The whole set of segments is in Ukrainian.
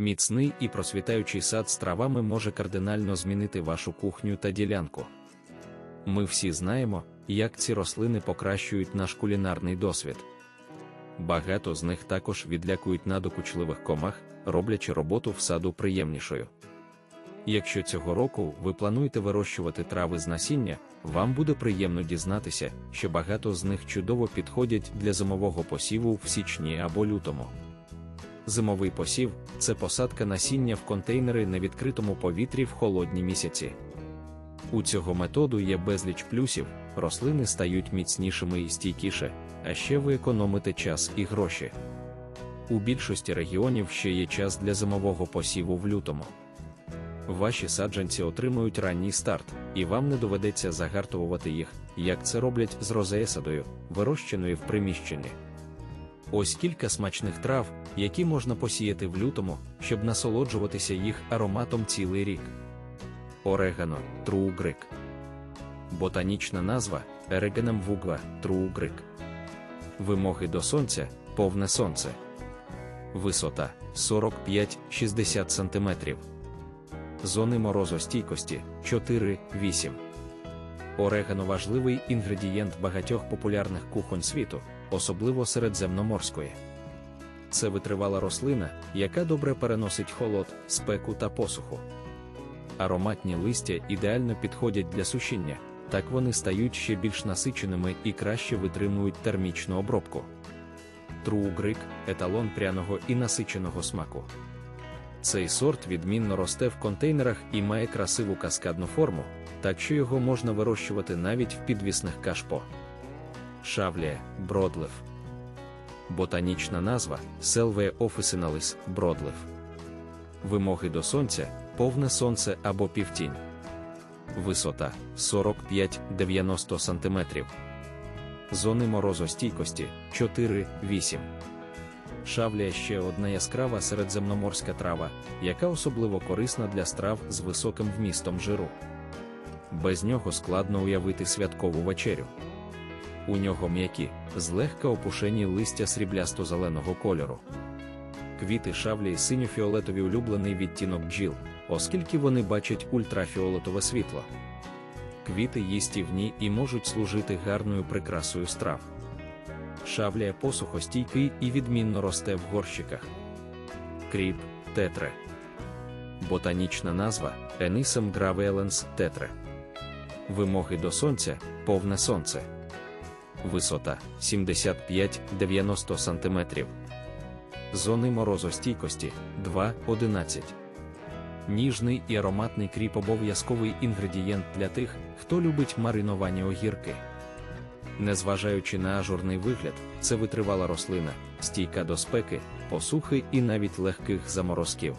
Міцний і просвітаючий сад з травами може кардинально змінити вашу кухню та ділянку. Ми всі знаємо, як ці рослини покращують наш кулінарний досвід. Багато з них також відлякують надокучливих комах, роблячи роботу в саду приємнішою. Якщо цього року ви плануєте вирощувати трави з насіння, вам буде приємно дізнатися, що багато з них чудово підходять для зимового посіву в січні або лютому. Зимовий посів це посадка насіння в контейнери на відкритому повітрі в холодні місяці. У цього методу є безліч плюсів, рослини стають міцнішими і стійкіше, а ще ви економите час і гроші. У більшості регіонів ще є час для зимового посіву в лютому. Ваші саджанці отримують ранній старт, і вам не доведеться загартовувати їх, як це роблять з розеесадою, вирощеною в приміщенні. Ось кілька смачних трав, які можна посіяти в лютому, щоб насолоджуватися їх ароматом цілий рік. Орегано, тругрик. Ботанічна назва Ерегенем вугва, тругрик. Вимоги до сонця повне сонце. Висота 45-60 см. Зони морозостійкості 4-8. Орегано важливий інгредієнт багатьох популярних кухонь світу, особливо середземноморської. Це витривала рослина, яка добре переносить холод, спеку та посуху. Ароматні листя ідеально підходять для сушіння, так вони стають ще більш насиченими і краще витримують термічну обробку. Тругрик еталон пряного і насиченого смаку. Цей сорт відмінно росте в контейнерах і має красиву каскадну форму, так що його можна вирощувати навіть в підвісних кашпо. Шавлія бродлив. Ботанічна назва Selvae officinalis бродлив. Вимоги до сонця повне сонце або півтінь. Висота 45-90 см. Зони морозостійкості 4-8. Шавлія ще одна яскрава середземноморська трава, яка особливо корисна для страв з високим вмістом жиру. Без нього складно уявити святкову вечерю. У нього м'які, злегка опушені листя сріблясто-зеленого кольору. Квіти шавлії синьо-фіолетові улюблений відтінок бджіл, оскільки вони бачать ультрафіолетове світло. Квіти їстівні і можуть служити гарною прикрасою страв. Шавлія посухостійкий і відмінно росте в горщиках. Кріп тетре. Ботанічна назва Енисем гравеленс тетре. Вимоги до сонця повне сонце. Висота 75-90 см. Зони морозостійкості 2-11. Ніжний і ароматний кріп обов'язковий інгредієнт для тих, хто любить мариновані огірки. Незважаючи на ажурний вигляд, це витривала рослина, стійка до спеки, посухи і навіть легких заморозків.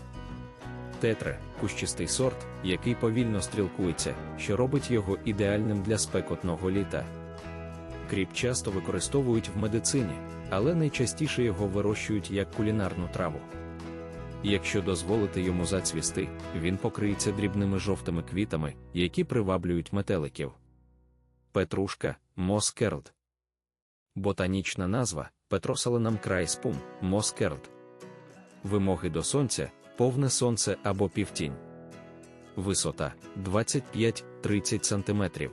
Тетре кущистий сорт, який повільно стрілкується, що робить його ідеальним для спекотного літа. Кріп часто використовують в медицині, але найчастіше його вирощують як кулінарну траву. Якщо дозволити йому зацвісти, він покриється дрібними жовтими квітами, які приваблюють метеликів. Петрушка Москерд. Ботанічна назва Петросаленам крайспум Москерд. Вимоги до сонця повне сонце або півтінь. Висота 25-30 см.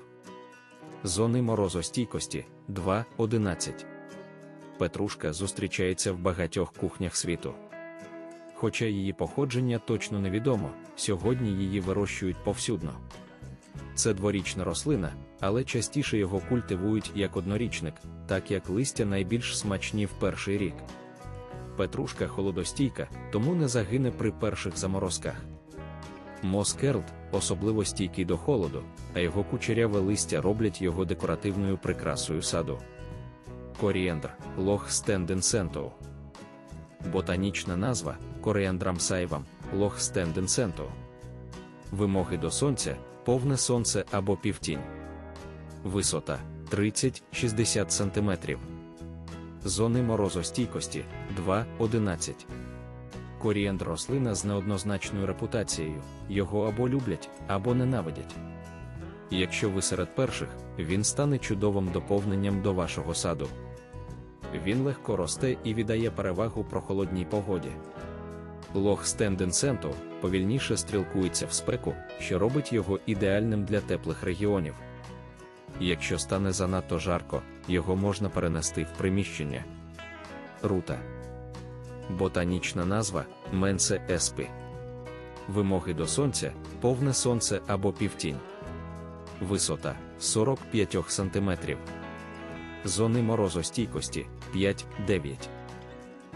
Зони морозостійкості 2-11. Петрушка зустрічається в багатьох кухнях світу. Хоча її походження точно невідомо, сьогодні її вирощують повсюдно. Це дворічна рослина, але частіше його культивують як однорічник, так як листя найбільш смачні в перший рік. Петрушка холодостійка, тому не загине при перших заморозках. Москерлд особливо стійкий до холоду, а його кучеряве листя роблять його декоративною прикрасою саду. Корієндр лох стенденсентоу. Ботанічна назва коріандрам сайвам лох стенденсентоу. Вимоги до сонця повне сонце або півтінь. Висота 30-60 см. Зони морозостійкості 2-11. Корієндр рослина з неоднозначною репутацією, його або люблять, або ненавидять. Якщо ви серед перших, він стане чудовим доповненням до вашого саду. Він легко росте і віддає перевагу прохолодній погоді. Лох стенденсенту повільніше стрілкується в спеку, що робить його ідеальним для теплих регіонів. Якщо стане занадто жарко, його можна перенести в приміщення. Рута. Ботанічна назва Менсе еспі. Вимоги до сонця повне сонце або півтінь. Висота 45 см. Зони морозостійкості 5-9.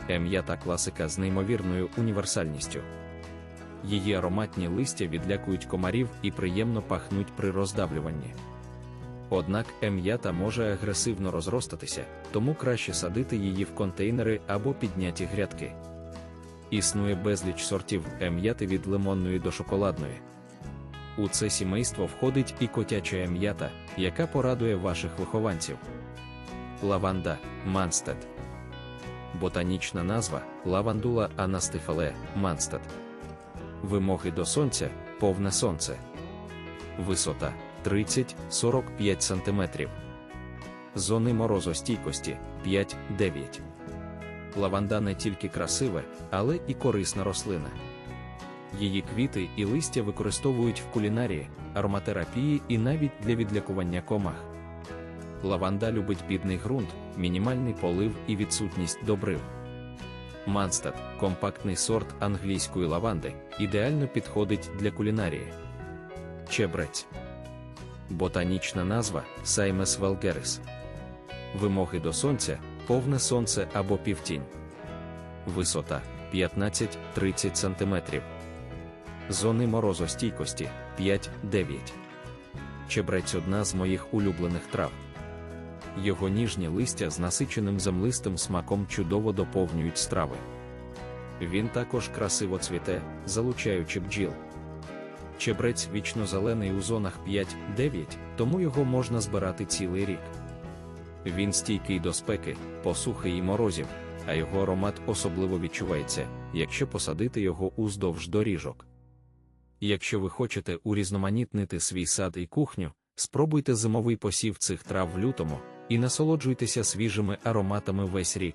Ем'ята класика з неймовірною універсальністю. Її ароматні листя відлякують комарів і приємно пахнуть при роздавлюванні. Однак ем'ята може агресивно розростатися, тому краще садити її в контейнери або підняті грядки. Існує безліч сортів ем'яти від лимонної до шоколадної. У це сімейство входить і котяча ем'ята, яка порадує ваших вихованців. Лаванда Манстед. Ботанічна назва лавандула анастифале Манстед. Вимоги до сонця повне сонце. Висота 30-45 см. Зони морозостійкості 5-9. Лаванда не тільки красиве, але і корисна рослина. Її квіти і листя використовують в кулінарії, ароматерапії і навіть для відлякування комах. Лаванда любить бідний ґрунт, мінімальний полив і відсутність добрив. Манстад компактний сорт англійської лаванди, ідеально підходить для кулінарії. Чебрець. Ботанічна назва Саймес Велгерис. Вимоги до сонця повне сонце або півтінь. Висота 15-30 см. Зони морозостійкості 5-9. Чебрець одна з моїх улюблених трав. Його ніжні листя з насиченим землистим смаком чудово доповнюють страви. Він також красиво цвіте, залучаючи бджіл. Чебрець вічно зелений у зонах 5-9, тому його можна збирати цілий рік. Він стійкий до спеки, посухи і морозів, а його аромат особливо відчувається, якщо посадити його уздовж доріжок. Якщо ви хочете урізноманітнити свій сад і кухню, спробуйте зимовий посів цих трав в лютому і насолоджуйтеся свіжими ароматами весь рік.